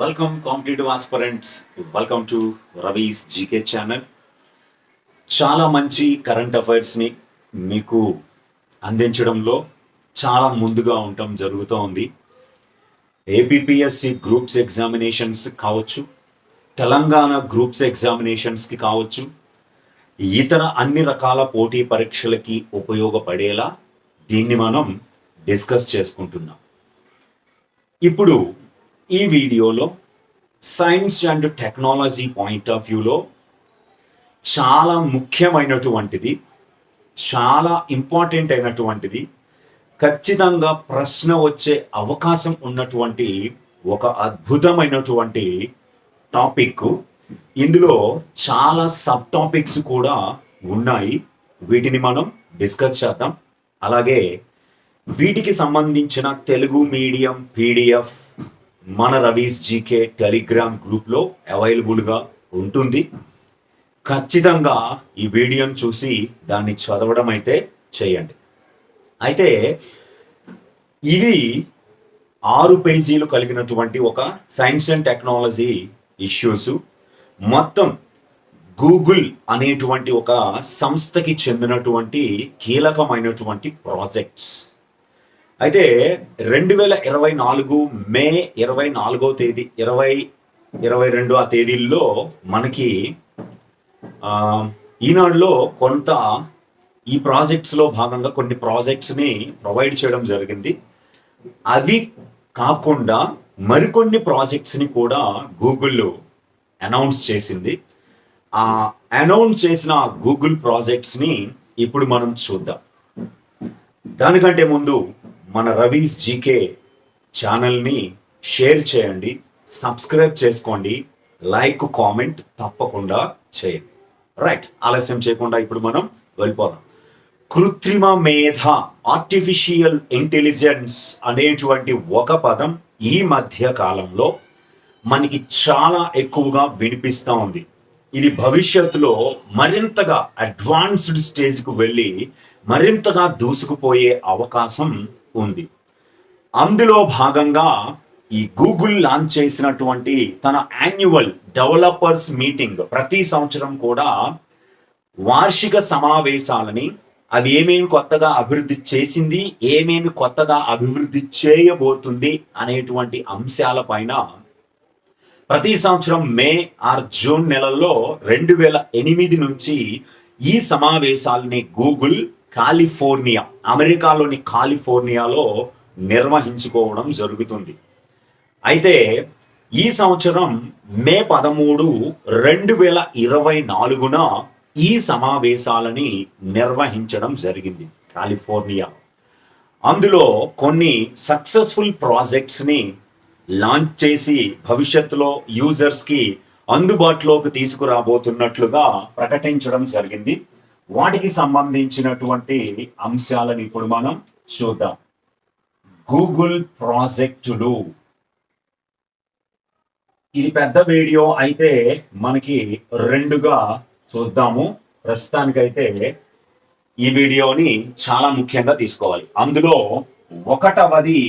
Welcome competitive aspirants welcome to Ravi's GK channel చాలా మంచి current అఫైర్స్ని మీకు అందించడంలో చాలా ముందుగా ఉండటం జరుగుతూ ఉంది. ఏపీఎస్సి గ్రూప్స్ ఎగ్జామినేషన్స్ కావచ్చు తెలంగాణ గ్రూప్స్ ఎగ్జామినేషన్స్కి కావచ్చు ఇతర అన్ని రకాల పోటీ పరీక్షలకి ఉపయోగపడేలా దీన్ని మనం డిస్కస్ చేసుకుంటున్నాం. ఇప్పుడు ఈ వీడియోలో science and technology point of వ్యూలో చాలా ముఖ్యమైనటువంటిది చాలా ఇంపార్టెంట్ అయినటువంటిది ఖచ్చితంగా ప్రశ్న వచ్చే అవకాశం ఉన్నటువంటి ఒక అద్భుతమైనటువంటి టాపిక్. ఇందులో చాలా సబ్ టాపిక్స్ కూడా ఉన్నాయి. వీటిని మనం డిస్కస్ చేద్దాం. అలాగే వీటికి సంబంధించిన తెలుగు మీడియం పీడిఎఫ్ మన రవీస్ జీకే టెలిగ్రామ్ గ్రూప్లో అవైలబుల్గా ఉంటుంది. ఖచ్చితంగా ఈ వీడియోని చూసి దాన్ని చదవడం అయితే చేయండి. అయితే ఇది ఆరు పేజీలు కలిగినటువంటి ఒక సైన్స్ అండ్ టెక్నాలజీ ఇష్యూస్. మొత్తం గూగుల్ అనేటువంటి ఒక సంస్థకి చెందినటువంటి కీలకమైనటువంటి ప్రాజెక్ట్స్. అయితే రెండు వేల ఇరవై నాలుగు మే ఇరవై నాలుగో తేదీ ఇరవై ఇరవై రెండు ఆ తేదీల్లో మనకి ఈనాడులో కొంత ఈ ప్రాజెక్ట్స్లో భాగంగా కొన్ని ప్రాజెక్ట్స్ని ప్రొవైడ్ చేయడం జరిగింది. అవి కాకుండా మరికొన్ని ప్రాజెక్ట్స్ని కూడా గూగుల్ అనౌన్స్ చేసింది. ఆ అనౌన్స్ చేసిన గూగుల్ ప్రాజెక్ట్స్ని ఇప్పుడు మనం చూద్దాం. దానికంటే ముందు మన రవీస్ జీకే ఛానల్ని షేర్ చేయండి సబ్స్క్రైబ్ చేసుకోండి లైక్ కామెంట్ తప్పకుండా చేయండి. రైట్ ఆలస్యం చేయకుండా ఇప్పుడు మనం వెళ్ళిపోదాం. కృత్రిమ మేధ ఆర్టిఫిషియల్ ఇంటెలిజెన్స్ అనేటువంటి ఒక పదం ఈ మధ్య కాలంలో మనకి చాలా ఎక్కువగా వినిపిస్తూ ఉంది. ఇది భవిష్యత్తులో మరింతగా అడ్వాన్స్డ్ స్టేజ్కు వెళ్ళి మరింతగా దూసుకుపోయే అవకాశం ఉంది. అందులో భాగంగా ఈ గూగుల్ లాంచ్ చేసినటువంటి తన యాన్యువల్ డెవలపర్స్ మీటింగ్ ప్రతి సంవత్సరం కూడా వార్షిక సమావేశాలని అది ఏమేమి కొత్తగా అభివృద్ధి చేసింది ఏమేమి కొత్తగా అభివృద్ధి చేయబోతుంది అనేటువంటి అంశాల పైన ప్రతి సంవత్సరం మే ఆర్ జూన్ నెలల్లో రెండు వేల ఎనిమిది నుంచి ఈ సమావేశాలని గూగుల్ కాలిఫోర్నియా అమెరికాలోని కాలిఫోర్నియాలో నిర్వహించుకోవడం జరుగుతుంది. అయితే ఈ సంవత్సరం మే పదమూడు రెండు వేల ఇరవై నాలుగున ఈ సమావేశాలని నిర్వహించడం జరిగింది కాలిఫోర్నియా. అందులో కొన్ని సక్సెస్ఫుల్ ప్రాజెక్ట్స్ని లాంచ్ చేసి భవిష్యత్తులో యూజర్స్కి అందుబాటులోకి తీసుకురాబోతున్నట్లుగా ప్రకటించడం జరిగింది. వాటికి సంబంధించినటువంటి అంశాలను ఇప్పుడు మనం చూద్దాం. గూగుల్ ప్రాజెక్టులు ఇది పెద్ద వీడియో అయితే మనకి రెండుగా చూద్దాము. ప్రస్తుతానికైతే ఈ వీడియోని చాలా ముఖ్యంగా తీసుకోవాలి. అందులో ఒకటవది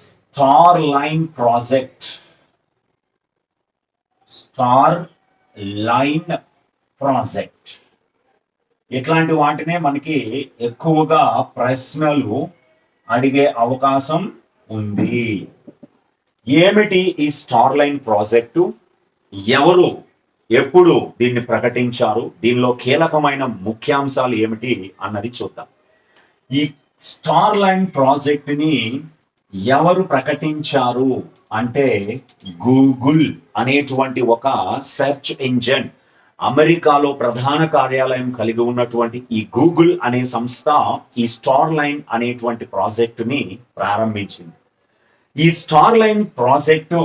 star line project star line project ఇట్లాంటి వాటినే మనకి ఎక్కువగా ప్రశ్నలు అడిగే అవకాశం ఉంది. ఏమిటి ఈ స్టార్ లైన్ ప్రాజెక్టు? ఎవరు ఎప్పుడు దీన్ని ప్రకటించారు? దీనిలో కీలకమైన ముఖ్యాంశాలు ఏమిటి అన్నది చూద్దాం. ఈ స్టార్ లైన్ ప్రాజెక్ట్ని ఎవరు ప్రకటించారు అంటే గూగుల్ అనేటువంటి ఒక సెర్చ్ ఇంజన్ అమెరికాలో ప్రధాన కార్యాలయం కలిగి ఉన్నటువంటి ఈ గూగుల్ అనే సంస్థ ఈ స్టార్ లైన్ అనేటువంటి ప్రాజెక్టుని ప్రారంభించింది. ఈ Starline project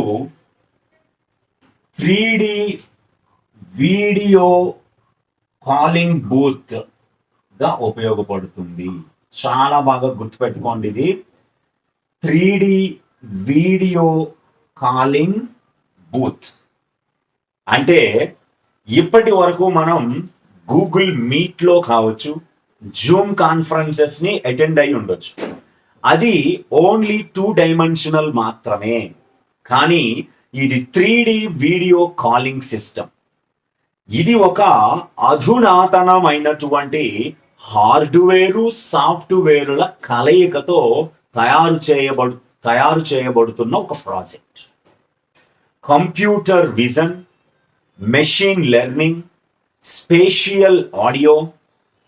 three video calling బూత్గా ఉపయోగపడుతుంది. చాలా బాగా గుర్తుపెట్టుకోండి ఇది. Three video calling booth. అంటే ఇప్పటి వరకు మనం గూగుల్ మీట్లో కావచ్చు జూమ్ కాన్ఫరెన్సెస్ని అటెండ్ అయి ఉండొచ్చు. అది ఓన్లీ టూ డైమెన్షనల్ మాత్రమే. కానీ ఇది త్రీ వీడియో కాలింగ్ సిస్టమ్ ఇది ఒక అధునాతనమైనటువంటి హార్డ్వేరు సాఫ్ట్వేరుల కలయికతో తయారు చేయబడు తయారు చేయబడుతున్న ఒక project. Computer vision machine learning spatial audio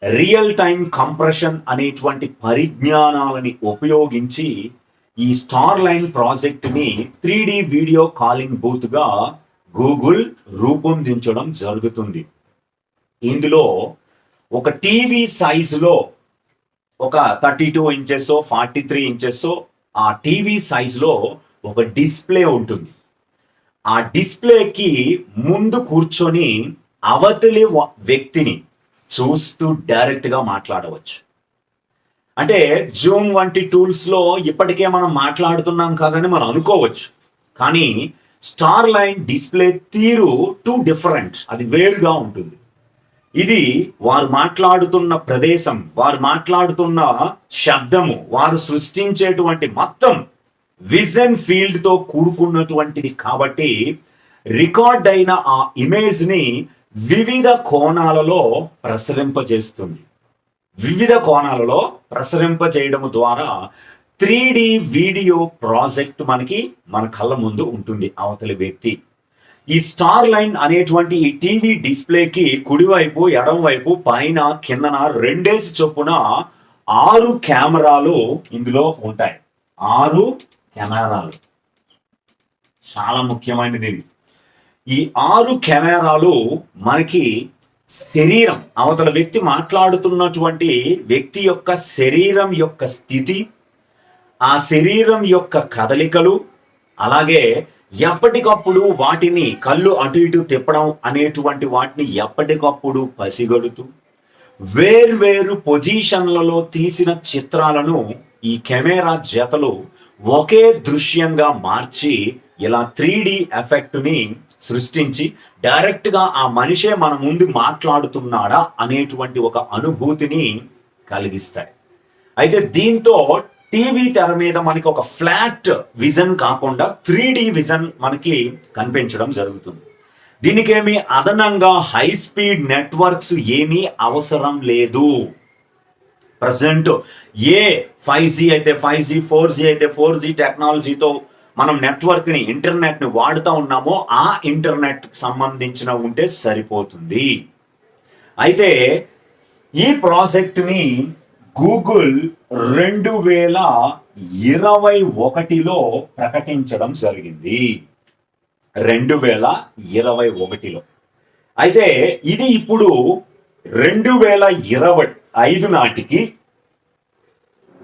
real time compression అనేటువంటి పరిజ్ఞానాలని ఉపయోగించి ఈ స్టార్ లైన్ ప్రాజెక్ట్ని త్రీ డి వీడియో కాలింగ్ బూత్గా గూగుల్ రూపొందించడం జరుగుతుంది. ఇందులో ఒక టీవీ సైజులో ఒక thirty two inches forty three inches ఆ టీవీ సైజులో ఒక డిస్ప్లే ఉంటుంది. ఆ డిస్ప్లేకి ముందు కూర్చొని అవతలి వ్యక్తిని చూస్తూ డైరెక్ట్గా మాట్లాడవచ్చు. అంటే జూమ్ వంటి టూల్స్లో ఇప్పటికే మనం మాట్లాడుతున్నాం కాదని మనం అనుకోవచ్చు. కానీ స్టార్ లైన్ డిస్ప్లే తీరు టూ డిఫరెంట్ అది వేరుగా ఉంటుంది. ఇది వారు మాట్లాడుతున్న ప్రదేశం వారు మాట్లాడుతున్న శబ్దము వారు సృష్టించేటువంటి మొత్తం విజన్ ఫీల్డ్తో కూడుకున్నటువంటిది కాబట్టి రికార్డ్ అయిన ఆ ఇమేజ్ని వివిధ కోణాలలో ప్రసరింపజేస్తుంది. వివిధ కోణాలలో ప్రసరింపజేయడం ద్వారా త్రీ వీడియో ప్రాజెక్ట్ మనకి మన కళ్ళ ముందు ఉంటుంది అవతలి వ్యక్తి. ఈ స్టార్ లైన్ అనేటువంటి ఈ టీవీ డిస్ప్లేకి కుడివైపు ఎడమవైపు పైన కిందన రెండేసి చొప్పున ఆరు కెమెరాలు ఇందులో ఉంటాయి. ఆరు కెమెరాలు. చాలా ముఖ్యమైనది ఈ ఆరు కెమెరాలు మనకి శరీరం అవతల వ్యక్తి మాట్లాడుతున్నటువంటి వ్యక్తి యొక్క శరీరం యొక్క స్థితి ఆ శరీరం యొక్క కదలికలు అలాగే ఎప్పటికప్పుడు వాటిని కళ్ళు అటు ఇటు తిప్పడం అనేటువంటి వాటిని ఎప్పటికప్పుడు పసిగడుతూ వేర్వేరు పొజిషన్లలో తీసిన చిత్రాలను ఈ కెమెరా జతలు ఒకే దృశ్యంగా మార్చి ఇలా త్రీ డి ఎఫెక్ట్ని సృష్టించి డైరెక్ట్గా ఆ మనిషే మన ముందు మాట్లాడుతున్నాడా అనేటువంటి ఒక అనుభూతిని కలిగిస్తాయి. అయితే దీంతో టీవీ తెర మీద మనకి ఒక ఫ్లాట్ విజన్ కాకుండా త్రీ డి విజన్ మనకి కనిపించడం జరుగుతుంది. దీనికేమి అదనంగా హై స్పీడ్ నెట్వర్క్స్ ఏమీ అవసరం లేదు. ప్రజెంట్ ఏ ఫైవ్ జీ అయితే ఫైవ్ జీ ఫోర్ జీ అయితే ఫోర్ జీ టెక్నాలజీతో మనం నెట్వర్క్ని ఇంటర్నెట్ని వాడుతూ ఉన్నామో ఆ ఇంటర్నెట్ సంబంధించిన ఉంటే సరిపోతుంది. అయితే ఈ ప్రాజెక్ట్ని గూగుల్ రెండు వేల ఇరవై ఒకటిలో ప్రకటించడం జరిగింది. రెండు వేల ఇరవై ఒకటిలో. అయితే ఇది ఇప్పుడు రెండు వేల ఇరవై ఐదు నాటికి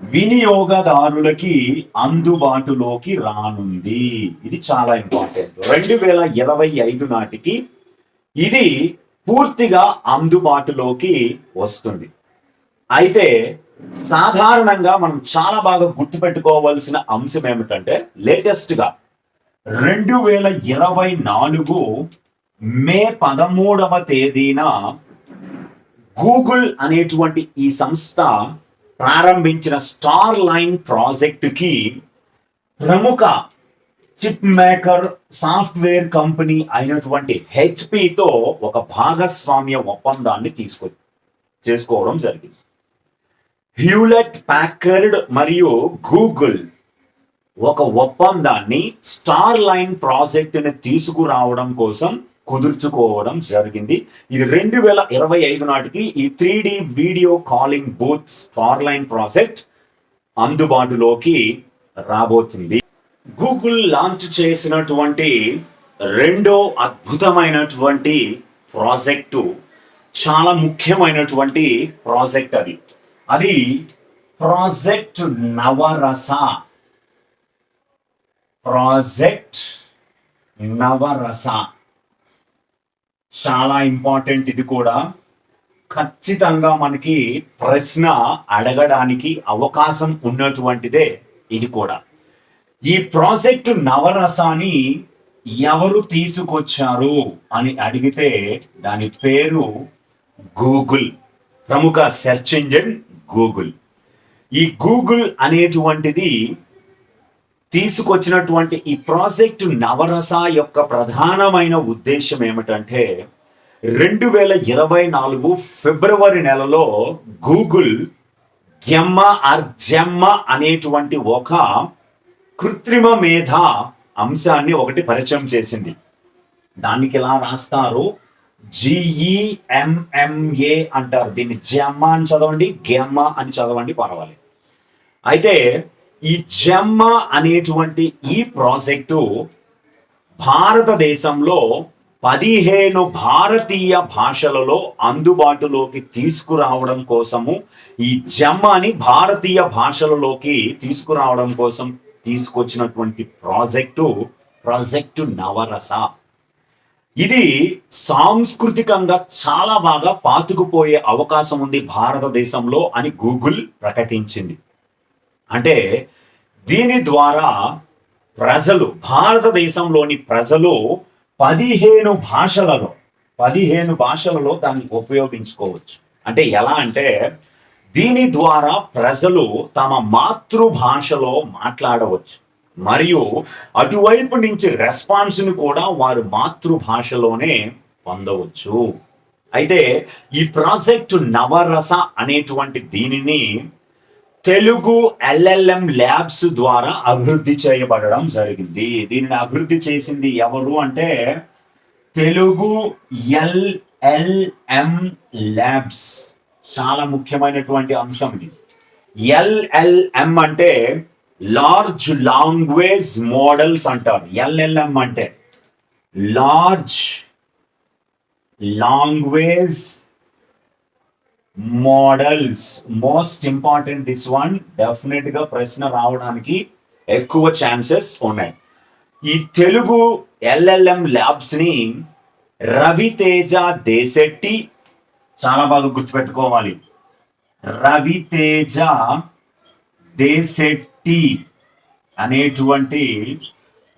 వినియోగదారులకి అందుబాటులోకి రానుంది. ఇది చాలా ఇంపార్టెంట్. రెండు వేల ఇరవై ఐదు నాటికి ఇది పూర్తిగా అందుబాటులోకి వస్తుంది. అయితే సాధారణంగా మనం చాలా బాగా గుర్తుపెట్టుకోవాల్సిన అంశం ఏమిటంటే లేటెస్ట్గా రెండు వేల ఇరవై నాలుగు మే పదమూడవ తేదీన గూగుల్ అనేటువంటి ఈ సంస్థ ప్రారంభించిన స్టార్ లైన్ ప్రాజెక్టుకి ప్రముఖ చిప్ మేకర్ సాఫ్ట్వేర్ కంపెనీ అయినటువంటి హెచ్పితో ఒక భాగస్వామ్య ఒప్పందాన్ని తీసుకు చేసుకోవడం జరిగింది. హ్యూలెట్ ప్యాకర్డ్ మరియు గూగుల్ ఒక ఒప్పందాన్ని స్టార్ లైన్ ప్రాజెక్టుని తీసుకురావడం కోసం కుదుర్చుకోవడం జరిగింది. ఇది రెండు వేల ఇరవై ఐదు నాటికి ఈ three video calling booth Starline project అందుబాటులోకి రాబోతుంది. గూగుల్ లాంచ్ చేసినటువంటి రెండో అద్భుతమైనటువంటి ప్రాజెక్టు చాలా ముఖ్యమైనటువంటి ప్రాజెక్ట్ అది. అది ప్రాజెక్ట్ నవరస. ప్రాజెక్ట్ నవరస. చాలా ఇంపార్టెంట్ ఇది కూడా. ఖచ్చితంగా మనకి ప్రశ్న అడగడానికి అవకాశం ఉన్నటువంటిదే ఇది కూడా. ఈ ప్రాజెక్ట్ నవరసాన్ని ఎవరు తీసుకొచ్చారు అని అడిగితే దాని పేరు గూగుల్. ప్రముఖ సెర్చ్ ఇంజిన్ గూగుల్. ఈ గూగుల్ అనేటువంటిది తీసుకొచ్చినటువంటి ఈ ప్రాజెక్ట్ నవరస యొక్క ప్రధానమైన ఉద్దేశం ఏమిటంటే రెండు వేల ఇరవై నాలుగు ఫిబ్రవరి నెలలో గూగుల్ గెమ్మ ఆర్ అనేటువంటి ఒక కృత్రిమ మేధ అంశాన్ని ఒకటి పరిచయం చేసింది. దానికి ఎలా రాస్తారు? జిఈఎంఎంఏ అంటారు. దీన్ని జెమ్మ అని చదవండి గెమ్మ అని చదవండి పర్వాలేదు. అయితే ఈ జమ్మ అనేటువంటి ఈ ప్రాజెక్టు భారతదేశంలో పదిహేను భారతీయ భాషలలో అందుబాటులోకి తీసుకురావడం కోసము ఈ జమ్మాని భారతీయ భాషలలోకి తీసుకురావడం కోసం తీసుకొచ్చినటువంటి ప్రాజెక్టు ప్రాజెక్టు నవరస. ఇది సాంస్కృతికంగా చాలా బాగా పాతుకుపోయే అవకాశం ఉంది భారతదేశంలో అని గూగుల్ ప్రకటించింది. అంటే దీని ద్వారా ప్రజలు భారతదేశంలోని ప్రజలు పదిహేను భాషలలో పదిహేను భాషలలో దాన్ని ఉపయోగించుకోవచ్చు. అంటే ఎలా అంటే దీని ద్వారా ప్రజలు తమ మాతృభాషలో మాట్లాడవచ్చు. మరియు అటువైపు నుంచి రెస్పాన్స్ని కూడా వారు మాతృభాషలోనే పొందవచ్చు. అయితే ఈ ప్రాజెక్టు నవరస అనేటువంటి దీనిని తెలుగు ఎల్ఎల్ఎం ల్యాబ్స్ ద్వారా అభివృద్ధి చేయబడడం జరిగింది. దీనిని అభివృద్ధి చేసింది ఎవరు అంటే తెలుగు ఎల్ఎల్ఎం ల్యాబ్స్. చాలా ముఖ్యమైనటువంటి అంశం ఇది. ఎల్ఎల్ఎం అంటే లార్జ్ లాంగ్వేజ్ మోడల్స్ అంటారు. ఎల్ఎల్ఎం అంటే large language models most important this one డెఫినెట్గా ప్రశ్న రావడానికి ఎక్కువ ఛాన్సెస్ ఉన్నాయి. ఈ తెలుగు ఎల్ఎల్ఎం ల్యాబ్స్ని రవితేజ దేశెట్టి చాలా బాగా గుర్తుపెట్టుకోవాలి. రవితేజ దేశెట్టి అనేటువంటి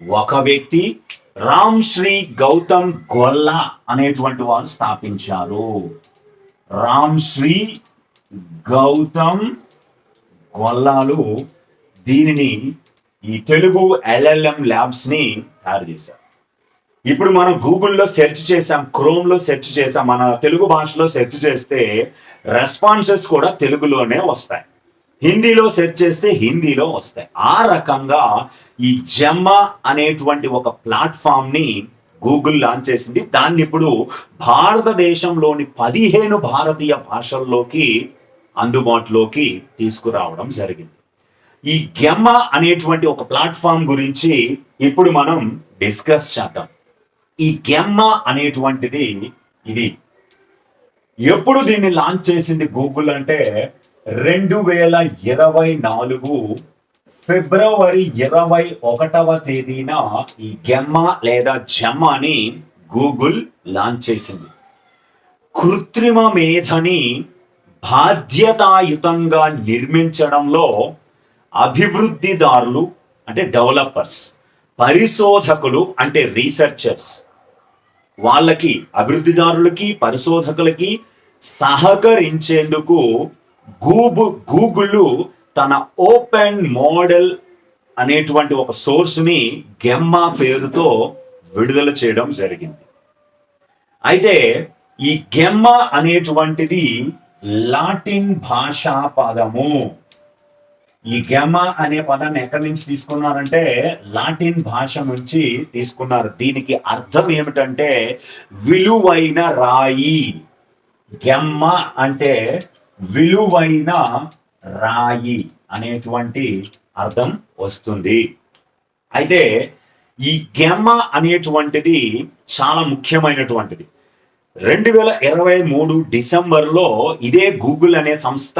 ఒక వ్యక్తి రామ్ శ్రీ గౌతమ్ గొల్ల అనేటువంటి వారు స్థాపించారు. రామ్శ్రీ గౌతమ్ గొల్లాలు దీనిని ఈ తెలుగు ఎల్ఎల్ఎం ల్యాబ్స్ని తయారు చేశారు. ఇప్పుడు మనం గూగుల్లో సెర్చ్ చేసాం క్రోమ్లో సెర్చ్ చేసాం మన తెలుగు భాషలో సెర్చ్ చేస్తే రెస్పాన్సెస్ కూడా తెలుగులోనే వస్తాయి. హిందీలో సెర్చ్ చేస్తే హిందీలో వస్తాయి. ఆ రకంగా ఈ జమ్మ అనేటువంటి ఒక ప్లాట్ఫామ్ని గూగుల్ లాంచ్ చేసింది. దాన్ని ఇప్పుడు భారతదేశంలోని పదిహేను భారతీయ భాషల్లోకి అందుబాటులోకి తీసుకురావడం జరిగింది. ఈ గెమ్మ అనేటువంటి ఒక ప్లాట్ఫామ్ గురించి ఇప్పుడు మనం డిస్కస్ చేద్దాం. ఈ గెమ్మ అనేటువంటిది ఇది. ఎప్పుడు దీన్ని లాంచ్ చేసింది గూగుల్ అంటే రెండు వేల ఇరవై నాలుగు ఫిబ్రవరి ఇరవై ఒకటవ తేదీన ఈ గెమ్మ లేదా జమ్మని గూగుల్ లాంచ్ చేసింది. కృత్రిమ మేధని బాధ్యతాయుతంగా నిర్మించడంలో అభివృద్ధిదారులు అంటే డెవలపర్స్ పరిశోధకులు అంటే రీసెర్చర్స్ వాళ్ళకి అభివృద్ధిదారులకి పరిశోధకులకి సహకరించేందుకు గూగు గూగుల్ తన ఓపెన్ మోడల్ అనేటువంటి ఒక సోర్స్ని గెమ్మా గెమ్మ పేరుతో విడుదల చేయడం జరిగింది. అయితే ఈ గెమ్మ అనేటువంటిది లాటిన్ భాషా పదము. ఈ గెమ అనే పదాన్ని ఎక్కడి నుంచి తీసుకున్నారంటే లాటిన్ భాష నుంచి తీసుకున్నారు. దీనికి అర్థం ఏమిటంటే విలువైన రాయి. గెమ్మ అంటే విలువైన రాయి అనేటువంటి అర్థం వస్తుంది. అయితే ఈ గెమ్మ అనేటువంటిది చాలా ముఖ్యమైనటువంటిది. రెండు వేల ఇరవై మూడు డిసెంబర్లో ఇదే గూగుల్ అనే సంస్థ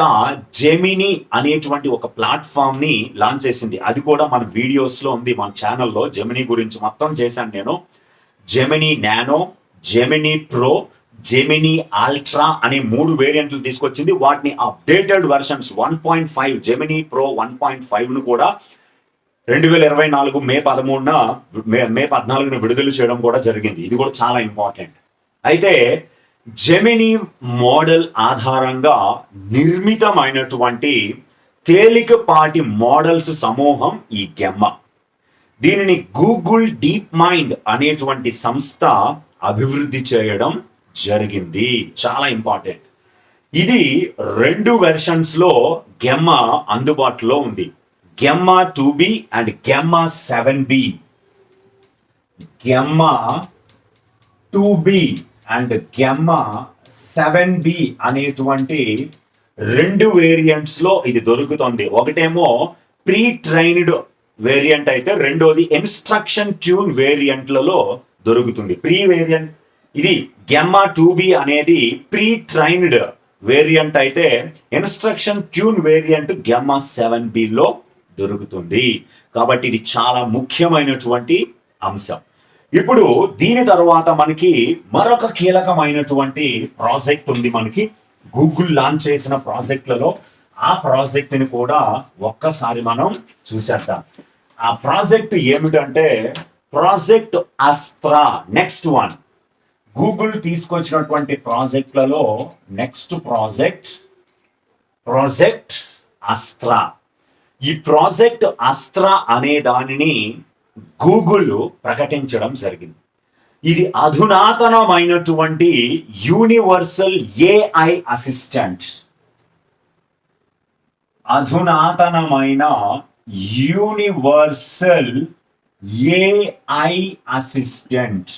జెమిని అనేటువంటి ఒక ప్లాట్ఫామ్ని లాంచ్ చేసింది. అది కూడా మన వీడియోస్లో ఉంది మన ఛానల్లో జెమిని గురించి మొత్తం చేశాను నేను. Gemini Nano Gemini Pro Gemini Ultra అనే మూడు వేరియంట్లు తీసుకొచ్చింది. వాటిని updated versions one point five Gemini Pro one point ఫైవ్ను కూడా రెండు వేల ఇరవై నాలుగు మే పదమూడున మే మే పద్నాలుగున విడుదల చేయడం కూడా జరిగింది. ఇది కూడా చాలా ఇంపార్టెంట్ అయితే జెమిని మోడల్ ఆధారంగా నిర్మితమైనటువంటి తేలికపాటి మోడల్స్ సమూహం ఈ గెమ్మ దీనిని గూగుల్ డీప్ మైండ్ అనేటువంటి సంస్థ అభివృద్ధి చేయడం జరిగింది. చాలా ఇంపార్టెంట్. ఇది రెండు వెర్షన్స్లో గెమ్మా అందుబాటులో ఉంది. Gemma two B and Gemma seven B Gemma two B and Gemma seven B అనేటువంటి రెండు వేరియంట్స్లో ఇది దొరుకుతుంది. ఒకటేమో ప్రీ ట్రైన్డ్ వేరియంట్ అయితే రెండోది ఇన్స్ట్రక్షన్ ట్యూన్ వేరియంట్లలో దొరుకుతుంది. ప్రీ వేరియంట్ ఇది గెమ్మా టూ బి అనేది ప్రీ ట్రైన్డ్ వేరియంట్ అయితే instruction tune variant Gemma seven below దొరుకుతుంది. కాబట్టి ఇది చాలా ముఖ్యమైనటువంటి అంశం. ఇప్పుడు దీని తర్వాత మనకి మరొక కీలకమైనటువంటి ప్రాజెక్ట్ ఉంది మనకి. గూగుల్ లాంచ్ చేసిన ప్రాజెక్ట్లలో ఆ ప్రాజెక్ట్ని కూడా ఒక్కసారి మనం చూసేద్దాం. ఆ ప్రాజెక్ట్ ఏమిటంటే project Astra next one Google తీసుకొచ్చినటువంటి ప్రాజెక్ట్లలో నెక్స్ట్ ప్రాజెక్ట్ ప్రాజెక్ట్ అస్త్రా ఈ ప్రాజెక్ట్ అస్త్ర అనే దానిని గూగుల్ ప్రకటించడం జరిగింది. ఇది అధునాతనమైనటువంటి యూనివర్సల్ ఏఐ అసిస్టెంట్ అధునాతనమైన యూనివర్సల్ ఏఐ అసిస్టెంట్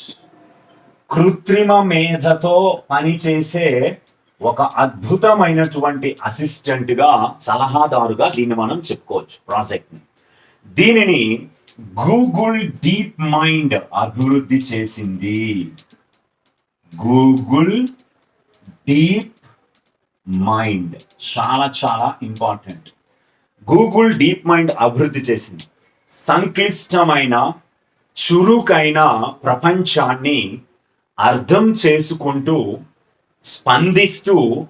కృత్రిమ మేధతో పనిచేసే ఒక అద్భుతమైనటువంటి అసిస్టెంట్గా సలహాదారుగా దీన్ని మనం చెప్పుకోవచ్చు ప్రాజెక్ట్ని దీనిని గూగుల్ డీప్ మైండ్ అభివృద్ధి చేసింది. గూగుల్ డీప్ మైండ్ చాలా చాలా ఇంపార్టెంట్. గూగుల్ డీప్ మైండ్ అభివృద్ధి చేసింది. సంక్లిష్టమైన చురుకైన ప్రపంచాన్ని అర్థం చేసుకుంటూ స్పందిస్తూ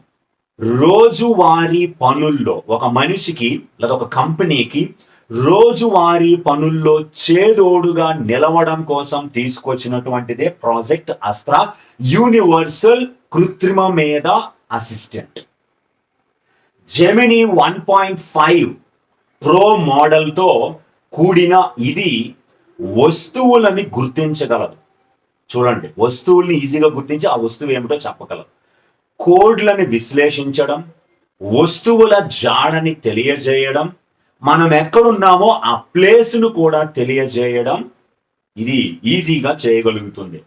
రోజువారీ పనుల్లో ఒక మనిషికి లేదా ఒక కంపెనీకి రోజువారీ పనుల్లో చేదోడుగా నిలవడం కోసం తీసుకొచ్చినటువంటిదే ప్రాజెక్ట్ అస్త్ర యూనివర్సల్ కృత్రిమ మీద assistant. Gemini one point five pro మోడల్తో కూడిన ఇది వస్తువులని గుర్తించగలదు. చూడండి వస్తువుల్ని ఈజీగా గుర్తించి ఆ వస్తువు ఏమిటో చెప్పగలదు కోడ్లని విశ్లేషించడం వస్తువుల జాడని తెలియజేయడం మనం ఎక్కడున్నామో ఆ ప్లేస్ను కూడా తెలియజేయడం ఇది ఈజీగా చేయగలుగుతుంది.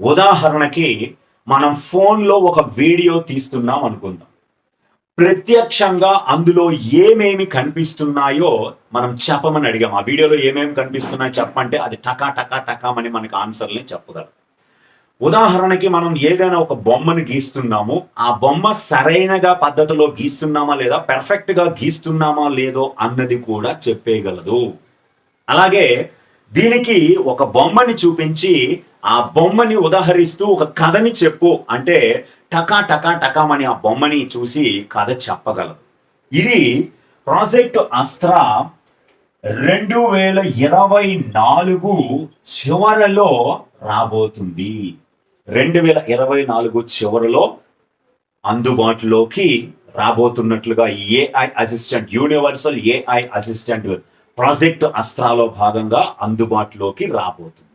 ఉదాహరణకి మనం ఫోన్లో ఒక వీడియో తీస్తున్నాం అనుకుందాం. ప్రత్యక్షంగా అందులో ఏమేమి కనిపిస్తున్నాయో మనం చెప్పమని అడిగాం. ఆ వీడియోలో ఏమేమి కనిపిస్తున్నాయో చెప్పంటే అది టకా టకా టకామని మనకి ఆన్సర్ని చెప్పగలం ఉదాహరణకి మనం ఏదైనా ఒక బొమ్మను గీస్తున్నాము. ఆ బొమ్మ సరైనగా పద్ధతిలో గీస్తున్నామా లేదా పెర్ఫెక్ట్గా గీస్తున్నామా లేదో అన్నది కూడా చెప్పేయగలదు. అలాగే దీనికి ఒక బొమ్మని చూపించి ఆ బొమ్మని ఉదాహరిస్తూ ఒక కథని చెప్పు అంటే టకా టకా టకామని ఆ బొమ్మని చూసి కథ చెప్పగలదు. ఇది ప్రాజెక్ట్ అస్త్ర రెండు వేల ఇరవై నాలుగు చివరలో రాబోతుంది. రెండు వేల ఇరవై నాలుగు చివరిలో అందుబాటులోకి రాబోతున్నట్లుగా AI assistant universal AI assistant project అస్త్రాలో భాగంగా అందుబాటులోకి రాబోతుంది.